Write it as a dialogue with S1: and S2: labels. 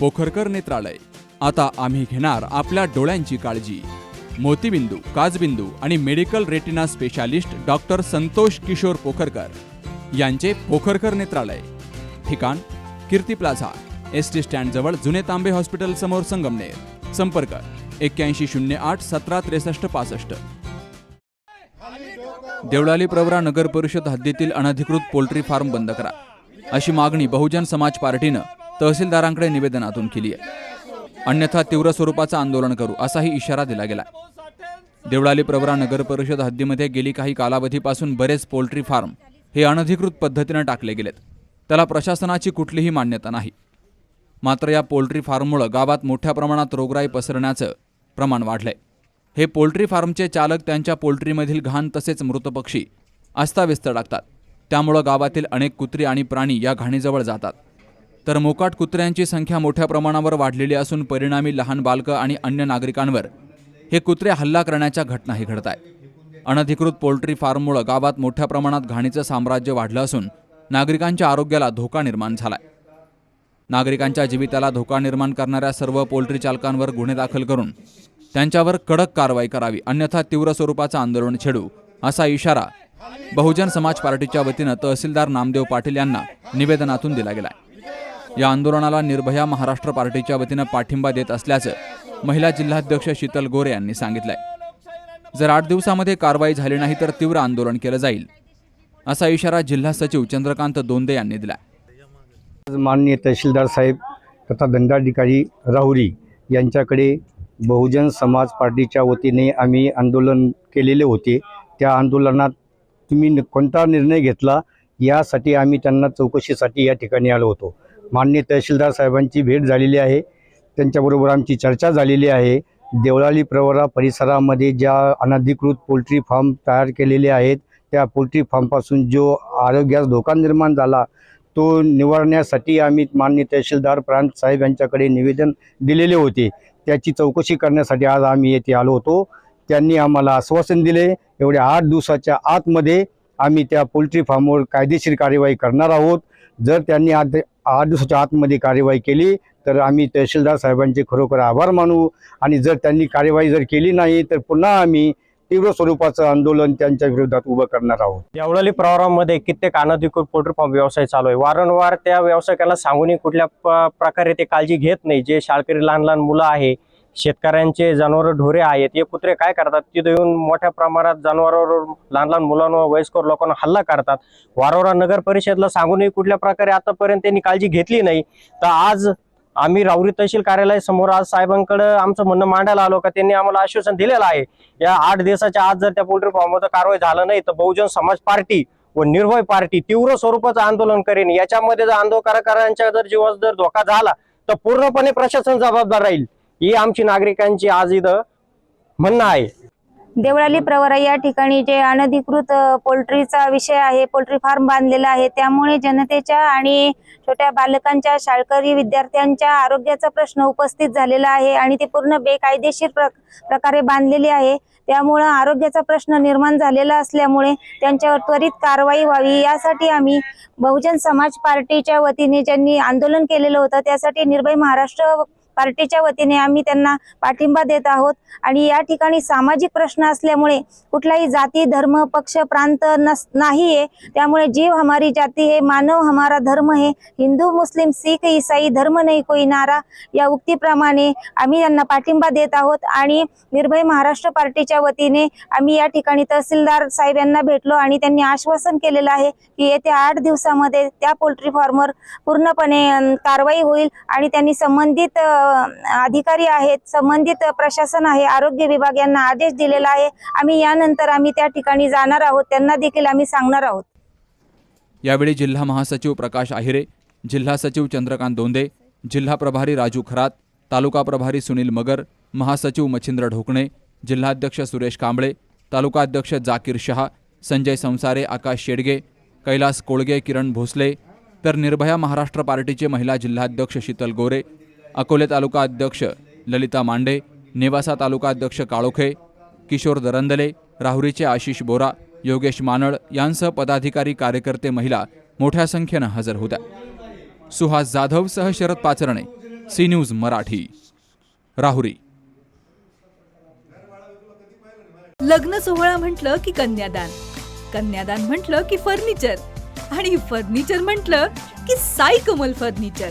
S1: पोखरकर नेत्रालय. आता आम्ही घेणार आपल्या डोळ्यांची काळजी. मोतीबिंदू काजबिंदू आणि medical retina specialist doctor Santosh Kishor Pokharkar यांचे पोखरकर नेत्रालय. ठिकाण कीर्ती प्लाझा एस टी स्टँडजवळ जुने तांबे हॉस्पिटल समोर संगमनेर. संपर्क एक्क्याऐंशी शून्य आठ सतरा त्रेसष्ट पासष्ट. देवळाली प्रवरा नगर परिषद हद्दीतील अनधिकृत पोल्ट्री फार्म बंद करा. अशी मागणी बहुजन समाज पार्टीनं तहसीलदारांकडे निवेदनातून केली आहे अन्यथा तीव्र स्वरूपाचं आंदोलन करू असाही इशारा दिला गेला देवळाली प्रवरा नगर परिषद हद्दीमध्ये गेली काही कालावधीपासून बरेच पोल्ट्री फार्म हे अनधिकृत पद्धतीनं टाकले गेलेत. त्याला प्रशासनाची कुठलीही मान्यता नाही. मात्र या पोल्ट्री फार्ममुळं गावात मोठ्या प्रमाणात रोगराई पसरण्याचं प्रमाण वाढलंय. हे पोल्ट्री फार्मचे चालक त्यांच्या पोल्ट्रीमधील घाण तसेच मृत पक्षी अस्ताव्यस्त टाकतात. त्यामुळं गावातील अनेक कुत्री आणि प्राणी या घाणीजवळ जातात. तर मोकाट कुत्र्यांची संख्या मोठ्या प्रमाणावर वाढलेली असून परिणामी लहान बालकं आणि अन्य नागरिकांवर हे कुत्रे हल्ला करण्याच्या घटनाही घडत आहेत. अनधिकृत पोल्ट्री फार्ममुळं गावात मोठ्या प्रमाणात घाणीचं साम्राज्य वाढलं असून नागरिकांच्या आरोग्याला धोका निर्माण झालाय. नागरिकांच्या जीविताला धोका निर्माण करणाऱ्या सर्व पोल्ट्री चालकांवर गुन्हे दाखल करून त्यांच्यावर कडक कारवाई करावी अन्यथा तीव्र स्वरूपाचं आंदोलन छेडू असा इशारा बहुजन समाज पार्टीच्या वतीनं तहसीलदार नामदेव पाटील यांना निवेदनातून दिला गेलाय. या आंदोलनाला निर्भया महाराष्ट्र पार्टीच्या वतीनं पाठिंबा देत असल्याचं महिला जिल्हाध्यक्ष शीतल गोरे यांनी सांगितलंय. जर आठ दिवसामध्ये कारवाई झाली नाही तर तीव्र आंदोलन केलं जाईल असा इशारा जिल्हा सचिव चंद्रकांत दोंदे यांनी दिला
S2: आज माननीय तहसीलदार साहेब तथा दंडाधिकारी राहुरी यांच्याकडे बहुजन समाज पार्टीच्या वतीने आम्ही आंदोलन केलेले होते. त्या आंदोलनात तुम्ही कोणता निर्णय घेतला यासाठी आम्ही त्यांना चौकशीसाठी या ठिकाणी आलो होतो. माननीय तहसीलदार साहेबांची भेट झालेली आहे. त्यांच्याबरोबर आमची चर्चा झालेली आहे. देवळाली प्रवरा परिसरामध्ये ज्या अनधिकृत पोल्ट्री फार्म तयार केलेले आहेत त्या पोल्ट्री फार्मपासून जो आरोग्यास धोका निर्माण झाला तो निवारण्यासाठी आम्ही माननीय तहसीलदार प्रांत साहेब यांच्याकडे निवेदन दिलेले होते. त्याची चौकशी करण्यासाठी आज आम्ही येथे आलो होतो. त्यांनी आम्हाला आश्वासन दिले एवढ्या आठ दिवसाच्या आतमध्ये आम्ही त्या पोल्ट्री फार्मवर कायदेशीर कार्यवाही करणार आहोत. जर त्यांनी आठ आठ दिवसाच्या आतमध्ये कार्यवाही केली तर आम्ही तहसीलदार साहेबांचे खरोखर आभार मानू. आणि जर त्यांनी कार्यवाही जर केली नाही तर पुन्हा आम्ही तीव्र स्वरूपाचं आंदोलन त्यांच्या विरोधात उभं करणार आहोत.
S3: देवळाली प्रवारामध्ये कित्येक अनधिकृत पोल्ट्री फार्म व्यवसाय चालू आहे. वारंवार त्या व्यावसायिकाला सांगूनही कुठल्या प- प्रकारे ते काळजी घेत नाही. जे शाळकरी लहान लहान मुलं आहे शेतकऱ्यांचे जनावर ढोरे आहेत हे कुत्रे काय करतात? तिथे येऊन मोठ्या प्रमाणात जनावरांवर लहान लहान मुलांवर वयस्कर लोकांना हल्ला करतात. वारंवार नगर परिषदला सांगूनही कुठल्या प्रकारे आतापर्यंत त्यांनी काळजी घेतली नाही. तर आज आम्ही राऊरी तहसील कार्यालय समोर आज साहेबांकडे आमचं म्हणणं मांडायला आलो का? त्यांनी आम्हाला आश्वासन दिलेलं आहे. या आठ दिवसाच्या आज जर त्या पोल्ट्री फार्मवर कारवाई झालं नाही तर बहुजन समाज पार्टी व निर्भय पार्टी तीव्र स्वरूपाचं आंदोलन करेन. याच्यामध्ये जर आंदोलकारांच्या जर जीवास जर धोका झाला तर पूर्णपणे प्रशासन जबाबदार राहील. ही आमची नागरिकांची आज इथं म्हणणं आहे.
S4: देवळाली प्रवरा या ठिकाणी जे अनधिकृत पोल्ट्रीचा विषय आहे पोल्ट्री फार्म बांधलेला आहे त्यामुळे जनतेच्या आणि छोट्या बालकांच्या शाळकरी विद्यार्थ्यांच्या आरोग्याचा प्रश्न उपस्थित झालेला आहे आणि ते पूर्ण बेकायदेशीर प्रकारे बांधलेली आहे. त्यामुळं आरोग्याचा प्रश्न निर्माण झालेला असल्यामुळे त्यांच्यावर त्वरित कारवाई व्हावी. यासाठी आम्ही बहुजन समाज पार्टीच्या वतीने ज्यांनी आंदोलन केलेलं होतं त्यासाठी निर्भय महाराष्ट्र पार्टीच्या वतीने आम्ही त्यांना पाठिंबा देत आहोत. आणि या ठिकाणी सामाजिक प्रश्न असल्यामुळे कुठलाही जाती धर्म पक्ष प्रांत नस नाही आहे त्यामुळे जीव हमारी जाती हे मानव हमारा धर्म हे. हिंदू मुस्लिम सिख ईसाई धर्म नाही कोई नारा. या उक्तीप्रमाणे आम्ही त्यांना पाठिंबा देत आहोत. आणि निर्भय महाराष्ट्र पार्टीच्या वतीने आम्ही या ठिकाणी तहसीलदार साहेब यांना भेटलो आणि त्यांनी आश्वासन केलेलं आहे की येत्या आठ दिवसामध्ये त्या पोल्ट्री फार्मर पूर्णपणे कारवाई होईल आणि त्यांनी संबंधित अधिकारी आहेत संबंधित प्रशासन आहे आरोग्य विभाग यांना आदेश दिलेला आहे. आम्ही यानंतर आम्ही त्या ठिकाणी जाणार आहोत त्यांना देखील आम्ही सांगणार आहोत.
S1: यावेळी जिल्हा महासचिव प्रकाश आहिरे जिल्हा सचिव चंद्रकांत दोंदे जिल्हा प्रभारी राजू खरात तालुका प्रभारी सुनील मगर महासचिव मच्छिंद्र ढोकणे जिल्हाध्यक्ष सुरेश कांबळे तालुका अध्यक्ष जाकीर शहा संजय संसारे आकाश शेडगे कैलास कोळगे किरण भोसले तर निर्भया महाराष्ट्र पार्टीचे महिला जिल्हाध्यक्ष शीतल गोरे अकोले तालुका अध्यक्ष ललिता मांडे नेवासा तालुका अध्यक्ष काळोखे किशोर दरंदले राहुरीचे आशिष बोरा योगेश मानळ यांसह पदाधिकारी कार्यकर्ते महिला मोठ्या संख्येनं हजर होत्या. सुहास जाधवसह शरद पाचरणे सी न्यूज मराठी राहुरी.
S5: लग्न सोहळा म्हटलं की कन्यादान कन्यादान म्हटलं की फर्निचर आणि फर्निचर म्हटलं की साई कमल फर्निचर.